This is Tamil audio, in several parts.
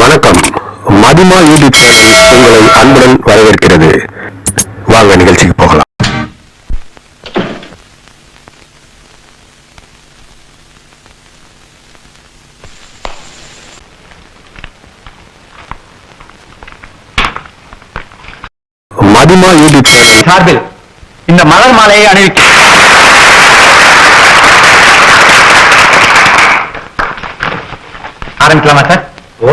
வணக்கம். மதிமா யூடியூப் உங்களை அன்புடன் வரவேற்கிறது. வாங்க நிகழ்ச்சிக்கு போகலாம். மதிமா யூடியூப் சார்பில் இந்த மலர் மாலையை அணிவிக்க ஆரம்பிக்கலாமா சார்? ஓ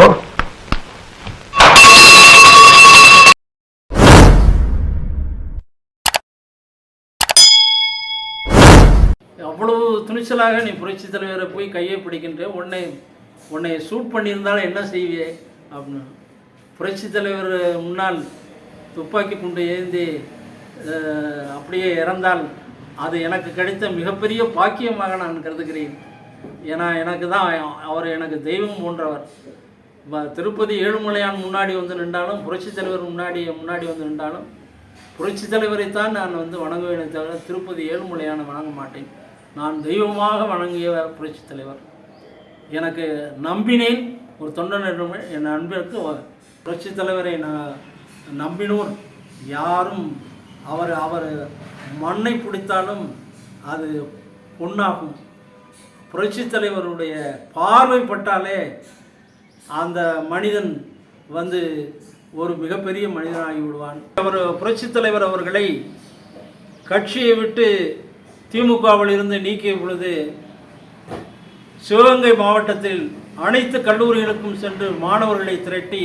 துணிச்சலாக நீ புரட்சி தலைவரை போய் கையை பிடிக்கின்ற உன்னை உன்னை சூட் பண்ணியிருந்தாலும் என்ன செய்வியே அப்படின்னு. புரட்சி தலைவர் முன்னால் துப்பாக்கி குண்டு ஏந்தி அப்படியே இறந்தால் அது எனக்கு கிடைத்த மிகப்பெரிய பாக்கியமாக நான் கருதுகிறேன். ஏன்னா எனக்கு தான் அவர் எனக்கு தெய்வம் போன்றவர். திருப்பதி ஏழுமலையான் முன்னாடி வந்து நின்றாலும் புரட்சி தலைவர் முன்னாடி முன்னாடி வந்து நின்றாலும் புரட்சி தலைவரைத்தான் நான் வந்து வணங்குவேனே தவிர திருப்பதி ஏழுமலையான வணங்க மாட்டேன். நான் தெய்வமாக வணங்கியவர் புரட்சி தலைவர். எனக்கு நம்பினேன் ஒரு தொண்டனிடம் என் அன்பிற்கு புரட்சி தலைவரை நான் நம்பினோர் யாரும் அவர் அவர் மண்ணை பிடித்தாலும் அது பொண்ணாகும் புரட்சி தலைவருடைய பார்வைப்பட்டாலே அந்த மனிதன் வந்து ஒரு மிகப்பெரிய மனிதனாகி விடுவான். அவர் புரட்சி தலைவர் அவர்களை கட்சியை விட்டு திமுகவில் இருந்து நீக்கிய பொழுது சிவகங்கை மாவட்டத்தில் அனைத்து கல்லூரிகளுக்கும் சென்று மாணவர்களை திரட்டி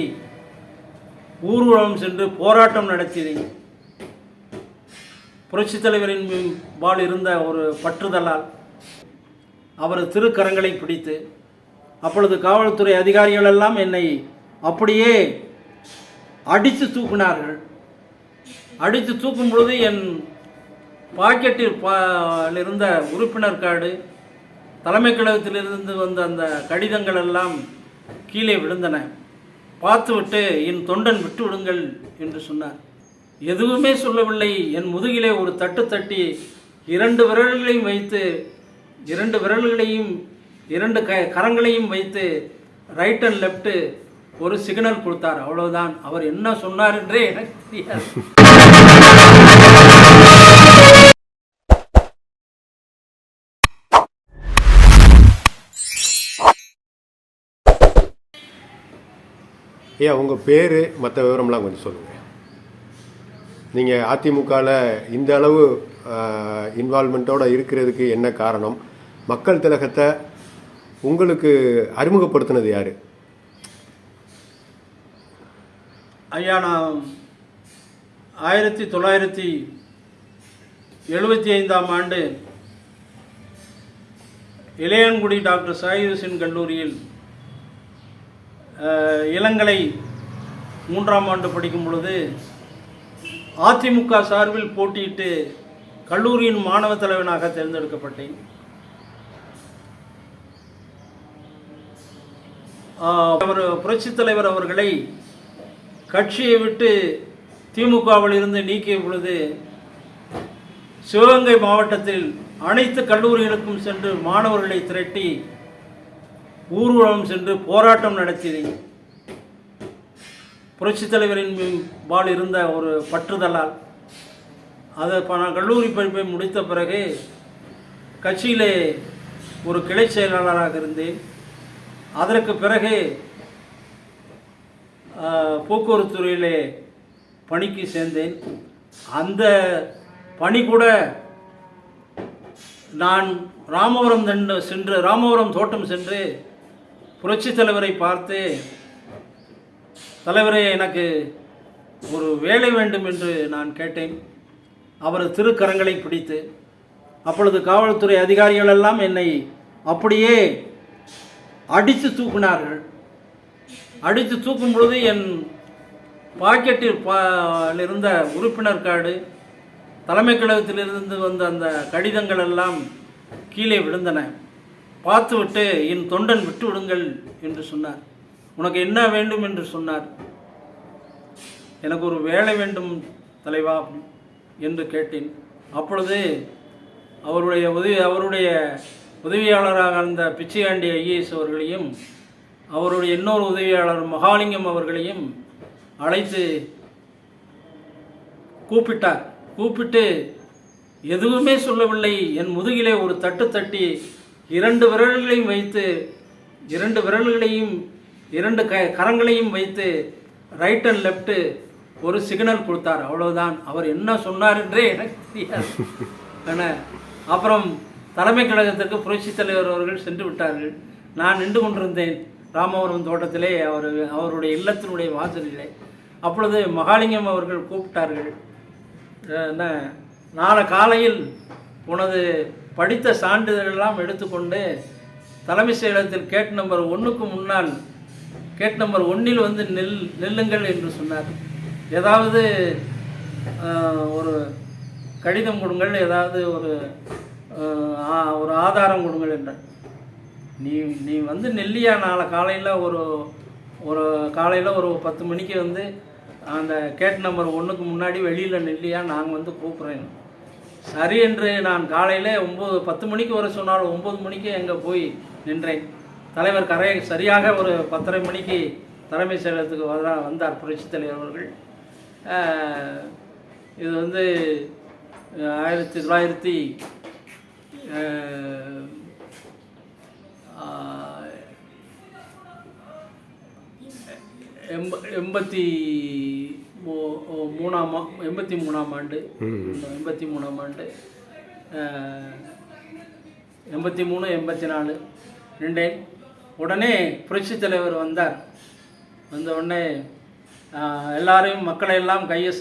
ஊர்வலம் சென்று போராட்டம் நடத்தியது. புரட்சித் தலைவரின் பால் இருந்த ஒரு பற்றுதலால் அவர் திருக்கரங்களை பிடித்து அப்பொழுது காவல்துறை அதிகாரிகள் எல்லாம் என்னை அப்படியே அடித்து தூக்கினார்கள். அடித்து தூக்கும் பொழுது என் பாக்கெட்டில் பா இருந்த உறுப்பினர் கார்டு தலைமை கழகத்திலிருந்து வந்த அந்த கடிதங்கள் எல்லாம் கீழே விழுந்தன. பார்த்துவிட்டு என் தொண்டன் விட்டு விடுங்கள் என்று சொன்னார். எதுவுமே சொல்லவில்லை. என் முதுகிலே ஒரு தட்டு தட்டி இரண்டு விரல்களையும் வைத்து இரண்டு விரல்களையும் இரண்டு க கரங்களையும் வைத்து ரைட் அண்ட் லெஃப்ட்டு ஒரு சிக்னல் கொடுத்தார். அவ்வளவுதான். அவர் என்ன சொன்னார் என்றே எனக்கு தெரியாது. ஐயா உங்கள் பேர் மற்ற விவரம்லாம் கொஞ்சம் சொல்லுங்கள் நீங்கள் அதிமுகவில் இந்த அளவு இன்வால்மெண்ட்டோடு இருக்கிறதுக்கு என்ன காரணம்? மக்கள் திலகத்தை உங்களுக்கு அறிமுகப்படுத்தினது யார்? ஐயா நான் ஆயிரத்தி தொள்ளாயிரத்தி எழுபத்தி ஐந்தாம் ஆண்டு இளையன்குடி டாக்டர் சாயுதீன் கல்லூரியில் இளங்கலை மூன்றாம் ஆண்டு படிக்கும் பொழுது அதிமுக சார்பில் போட்டியிட்டு கல்லூரியின் மாணவ தலைவனாக தேர்ந்தெடுக்கப்பட்டேன். அவர் புரட்சி தலைவர் அவர்களை கட்சியை விட்டு திமுகவில் இருந்து நீக்கிய பொழுது சிவகங்கை மாவட்டத்தில் அனைத்து கல்லூரிகளுக்கும் சென்று மாணவர்களை திரட்டி ஊர்வலம் சென்று போராட்டம் நடத்தியது புரட்சித் தலைவரின் பால் இருந்த ஒரு பற்றுதலால் அதை ப- நான் கல்லூரி படிப்பை முடித்த பிறகு கட்சியிலே ஒரு கிளை செயலாளராக இருந்தேன். அதற்கு பிறகு போக்குவரத்து துறையிலே பணிக்கு சேர்ந்தேன். அந்த பணி கூட நான் ராமபுரம் சென்று ராமபுரம் தோட்டம் சென்று புரட்சி தலைவரை பார்த்து தலைவரே எனக்கு ஒரு வேலை வேண்டும் என்று நான் கேட்டேன். அவரது திருக்கரங்களை பிடித்து அப்பொழுது காவல்துறை அதிகாரிகள் எல்லாம் என்னை அப்படியே அடித்து தூக்கினார்கள். அடித்து தூக்கும் பொழுது என் பாக்கெட்டில் பா இருந்த உறுப்பினர் கார்டு தலைமை கழகத்திலிருந்து வந்த அந்த கடிதங்கள் எல்லாம் கீழே விழுந்தன. பார்த்துவிட்டு என் தொண்டன் விட்டு விடுங்கள் என்று சொன்னார். உனக்கு என்ன வேண்டும்? என்று சொன்னார். எனக்கு ஒரு வேலை வேண்டும் தலைவா என்று கேட்டேன். அப்பொழுது அவருடைய உதவி அவருடைய உதவியாளராக இருந்த பிச்சையாண்டி ஐஏஎஸ் அவர்களையும் அவருடைய இன்னொரு உதவியாளர் மகாலிங்கம் அவர்களையும் அழைத்து கூப்பிட்டார். கூப்பிட்டு எதுவுமே சொல்லவில்லை. என் முதுகிலே ஒரு தட்டு தட்டி இரண்டு விரல்களையும் வைத்து இரண்டு விரல்களையும் இரண்டு க கரங்களையும் வைத்து ரைட் அண்ட் லெஃப்ட்டு ஒரு சிக்னல் கொடுத்தார். அவ்வளவுதான். அவர் என்ன சொன்னார் என்றே எனக்கு தெரியாது. என்ன அப்புறம் தலைமை கழகத்திற்கு புரட்சித் தலைவர் அவர்கள் சென்று விட்டார்கள். நான் நின்று கொண்டிருந்தேன். ராமவரம் தோட்டத்திலே அவர் அவருடைய இல்லத்தினுடைய வாசலிலே. அப்பொழுது மகாலிங்கம் அவர்கள் கூப்பிட்டார்கள். என்ன நாளை காலையில் உனது படித்த சான்றிதழெல்லாம் எடுத்துக்கொண்டு தலைமை செயலகத்தில் கேட் நம்பர் ஒன்றுக்கு முன்னால் கேட் நம்பர் ஒன்றில் வந்து நெல் நெல்லுங்கள் என்று சொன்னார். ஏதாவது ஒரு கடிதம் கொடுங்கள் ஏதாவது ஒரு ஒரு ஆதாரம் கொடுங்கள் என்றார். நீ நீ வந்து நெல்லியா நாளை காலையில் ஒரு ஒரு காலையில் ஒரு பத்து மணிக்கு வந்து அந்த கேட் நம்பர் ஒன்றுக்கு முன்னாடி வெளியில் நெல்லியா நாங்கள் வந்து கூப்பிட்றேன். சரி என்று நான் காலையில் ஒம்பது பத்து மணிக்கு வர சொன்னால் ஒம்பது மணிக்கு அங்கே போய் நின்றேன். தலைவர் கரை சரியாக ஒரு பத்தரை மணிக்கு தலைமை செயலகத்துக்கு வர வந்தார் புரட்சித் தலைவர் அவர்கள். இது வந்து ஆயிரத்தி தொள்ளாயிரத்தி அஹ், எண்பத்தி மூணாம் எண்பத்தி மூணாம் ஆண்டு. எண்பத்தி மூணாம் ஆண்டு எண்பத்தி மூணு எண்பத்தி நாலு. நின்றேன் உடனே புரட்சித் தலைவர் வந்தார். வந்த உடனே எல்லாரையும் மக்களை எல்லாம் கையை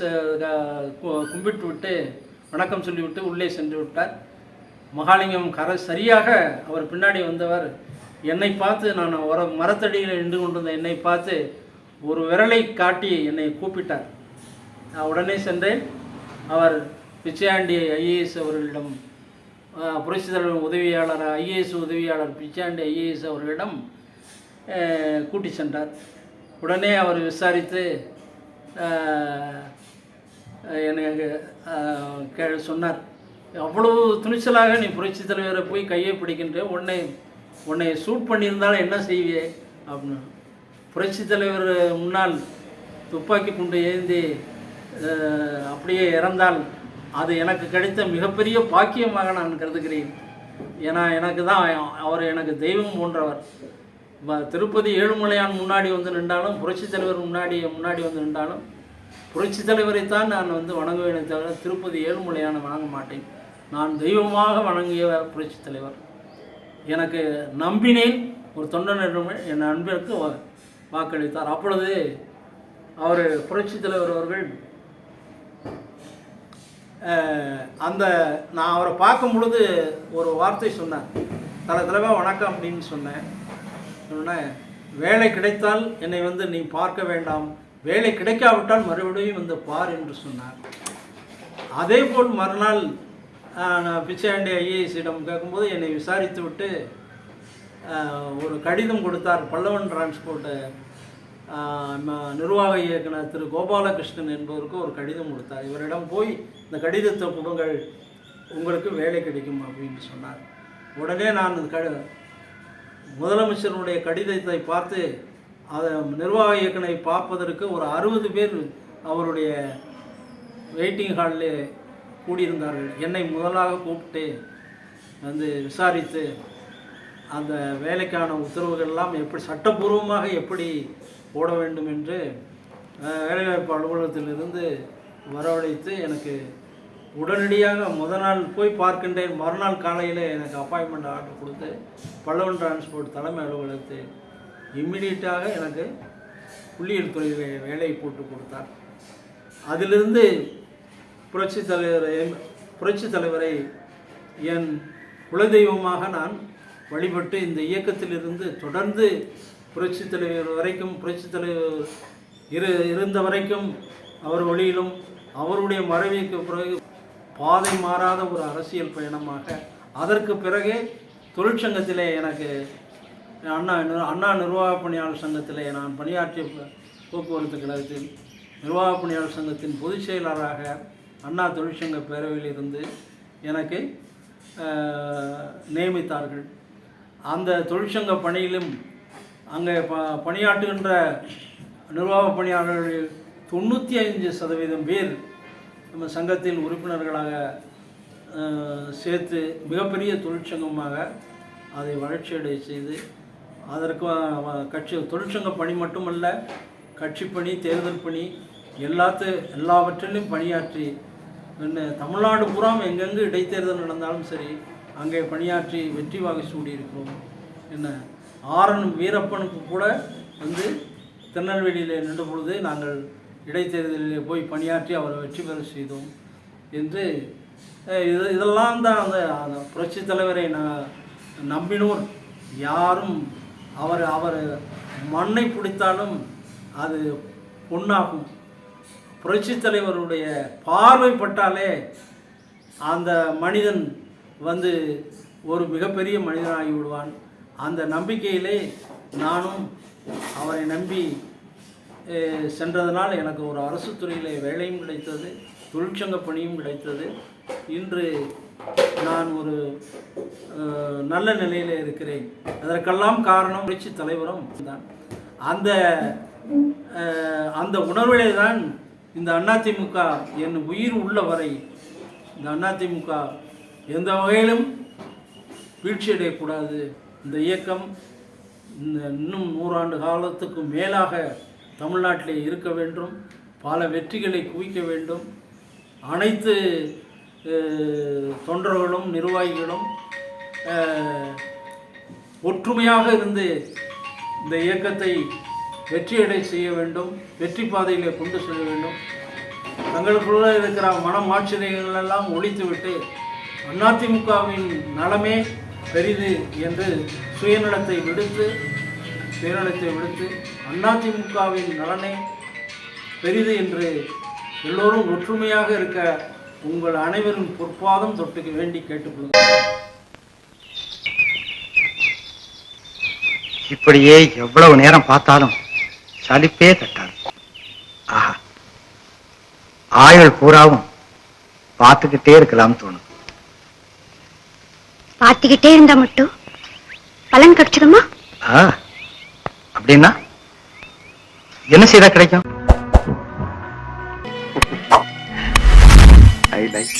கும்பிட்டு விட்டு வணக்கம் சொல்லிவிட்டு உள்ளே சென்று விட்டார். மகாலிங்கம் கர சரியாக அவர் பின்னாடி வந்தவர். என்னை பார்த்து நான் ஒரு மரத்தடியில் நின்று கொண்டிருந்த என்னை பார்த்து ஒரு விரலை காட்டி என்னை கூப்பிட்டார். நான் உடனே சென்றேன். அவர் பிச்சையாண்டி ஐஏஎஸ் அவர்களிடம் புரட்சி புரட்சித் தலைவர் உதவியாளர் ஐஏஎஸ் உதவியாளர் பிச்சாண்டி ஐஏஎஸ் அவர்களிடம் கூட்டி சென்றார். உடனே அவர் விசாரித்து எனக்கு கே சொன்னார். அவ்வளவு துணிச்சலாக நீ புரட்சி தலைவரை போய் கையை பிடிக்கின்ற உன்னை உன்னை சூட் பண்ணியிருந்தாலும் என்ன செய்வியே அப்படின்னு. புரட்சித் தலைவர் முன்னால் துப்பாக்கி குண்டு ஏந்தி அப்படியே இறந்தால் அது எனக்கு கிடைத்த மிகப்பெரிய பாக்கியமாக நான் கருதுகிறேன். ஏன்னா எனக்கு தான் அவர் எனக்கு தெய்வம் போன்றவர். திருப்பதி ஏழுமலையான் முன்னாடி வந்து நின்றாலும் புரட்சி தலைவர் முன்னாடி முன்னாடி வந்து நின்றாலும் புரட்சித் தலைவரைத்தான் நான் வந்து வணங்குவேனே தவிர திருப்பதி ஏழுமலையான வணங்க மாட்டேன். நான் தெய்வமாக வணங்கிய புரட்சித் தலைவர். எனக்கு நம்பினேன் ஒரு தொண்டனிடம் என் அன்பிற்கு வாக்களித்தார். அப்பொழுது அவர் புரட்சி தலைவர் அவர்கள் அந்த நான் அவரை பார்க்கும் பொழுது ஒரு வார்த்தை சொன்னேன் தலை தலைவா வணக்கம் அப்படின்னு சொன்னேன். சொன்னேன் வேலை கிடைத்தால் என்னை வந்து நீ பார்க்க வேண்டாம். வேலை கிடைக்காவிட்டால் மறுபடியும் வந்து பார் என்று சொன்னார். அதே போல் மறுநாள் நான் பிச்சையாண்டி ஐஏஎஸிடம் கேட்கும்போது என்னை விசாரித்து விட்டு ஒரு கடிதம் கொடுத்தார் பல்லவன் டிரான்ஸ்போர்ட்டு. நிர்வாக இயக்குனர் திரு கோபாலகிருஷ்ணன் என்பவருக்கு ஒரு கடிதம் கொடுத்தார். இவரிடம் போய் இந்த கடிதத்தை கொடுங்கள் உங்களுக்கு வேலை கிடைக்கும் அப்படின்னு சொன்னார். உடனே நான் க முதலமைச்சருடைய கடிதத்தை பார்த்து அதை நிர்வாக இயக்குனரை பார்ப்பதற்கு ஒரு அறுபது பேர் அவருடைய வெயிட்டிங் ஹாலில் கூடியிருந்தார்கள். என்னை முதலாக கூப்பிட்டு வந்து விசாரித்து அந்த வேலைக்கான உத்தரவுகள் எல்லாம் எப்படி சட்டப்பூர்வமாக எப்படி போட வேண்டும் என்று வேலைவாய்ப்பு அலுவலகத்திலிருந்து வரவழைத்து எனக்கு உடனடியாக முத நாள் போய் பார்க்கின்றேன். மறுநாள் காலையில் எனக்கு அப்பாயின்மெண்ட் ஆர்டர் கொடுத்து பல்லவன் டிரான்ஸ்போர்ட் தலைமை அலுவலகத்தில் இம்மிடியட்டாக எனக்கு புள்ளியியல் துறையில் வேலையை போட்டு கொடுத்தார். அதிலிருந்து புரட்சி தலைவரை புரட்சி தலைவரை என் குலதெய்வமாக நான் வழிபட்டு இந்த இயக்கத்திலிருந்து தொடர்ந்து புரட்சி தலைவர் வரைக்கும் புரட்சி தலைவர் இரு இருந்த வரைக்கும் அவர் வழியிலும் அவருடைய மறைவுக்கு பிறகு பாதை மாறாத ஒரு அரசியல் பயணமாக அதற்கு பிறகு தொழிற்சங்கத்திலே எனக்கு அண்ணா அண்ணா நிர்வாக பணியாளர் சங்கத்திலே நான் பணியாற்றிய போக்குவரத்து கழகத்தில் நிர்வாக பணியாளர் சங்கத்தின் பொதுச் செயலாளராக அண்ணா தொழிற்சங்க பேரவையில் இருந்து எனக்கு நியமித்தார்கள். அந்த தொழிற்சங்க பணியிலும் அங்கே ப பணியாற்றுகின்ற நிர்வாக பணியாளர்களில் தொண்ணூற்றி ஐந்து சதவீதம் பேர் நம்ம சங்கத்தில் உறுப்பினர்களாக சேர்த்து மிகப்பெரிய தொழிற்சங்கமாக அதை வளர்ச்சியடை செய்து அதற்கு கட்சி தொழிற்சங்க பணி மட்டுமல்ல கட்சி பணி தேர்தல் பணி எல்லாத்து எல்லாவற்றிலும் பணியாற்றி என்ன தமிழ்நாடு பூராம் எங்கெங்கு இடைத்தேர்தல் நடந்தாலும் சரி அங்கே பணியாற்றி வெற்றி வாகை சூடியிருக்கிறோம் என்ன ஆரன் வீரப்பனுக்கு கூட வந்து திருநெல்வேலியில் நின்ற பொழுது நாங்கள் இடைத்தேர்தலில் போய் பணியாற்றி அவரை வெற்றி பெற செய்தோம் என்று இது இதெல்லாம் தான் அந்த அந்த புரட்சித் தலைவரை நான் நம்பினோர். யாரும் அவர் அவர் மண்ணை பிடித்தாலும் அது பொண்ணாகும் புரட்சி தலைவருடைய பார்வைப்பட்டாலே அந்த மனிதன் வந்து ஒரு மிகப்பெரிய மனிதனாகி விடுவான். அந்த நம்பிக்கையிலே நானும் அவரை நம்பி சென்றதனால் எனக்கு ஒரு அரசு துறையில் வேலையும் கிடைத்தது தொழிற்சங்க பணியும் கிடைத்தது. இன்று நான் ஒரு நல்ல நிலையில் இருக்கிறேன். அதற்கெல்லாம் காரணம் புரட்சி தலைவரும் தான். அந்த அந்த உணர்விலே தான் இந்த அதிமுக என் உயிர் உள்ள வரை இந்த அதிமுக எந்த வகையிலும் வீழ்ச்சியடையக்கூடாது. இந்த இயக்கம் இந்த இன்னும் நூறாண்டு காலத்துக்கு மேலாக தமிழ்நாட்டிலே இருக்க வேண்டும். பல வெற்றிகளை குவிக்க வேண்டும். அனைத்து தொண்டர்களும் நிர்வாகிகளும் ஒற்றுமையாக இருந்து இந்த இயக்கத்தை வெற்றியடை செய்ய வேண்டும். வெற்றி பாதையில் கொண்டு செல்ல வேண்டும். தங்களுக்குள்ள இருக்கிற மனமாச்சரியங்கள் எல்லாம் ஒழித்துவிட்டு அதிமுகவின் நலமே பெரிது என்று சுயநலத்தை விடுத்து சுயநலத்தை விடுத்து அதிமுகவின் நலனே பெரிது என்று எல்லோரும் ஒற்றுமையாக இருக்க உங்கள் அனைவரும் பொற்பாதம் தொட்டுக்கு வேண்டி கேட்டுக்கொள்கிறேன் இப்படியே எவ்வளவு நேரம் பார்த்தாலும் சலிப்பே தட்டாது. ஆஹா. ஆயுள் பூராவும் பார்த்துக்கிட்டே இருக்கலாம்னு தோணுது பார்த்துக்கிட்டே இருந்தா மட்டும் பலன் கிடைச்சிடுமா ஆ அப்படின்னா என்ன செய்தா கிடைக்கும் ஐ லைக்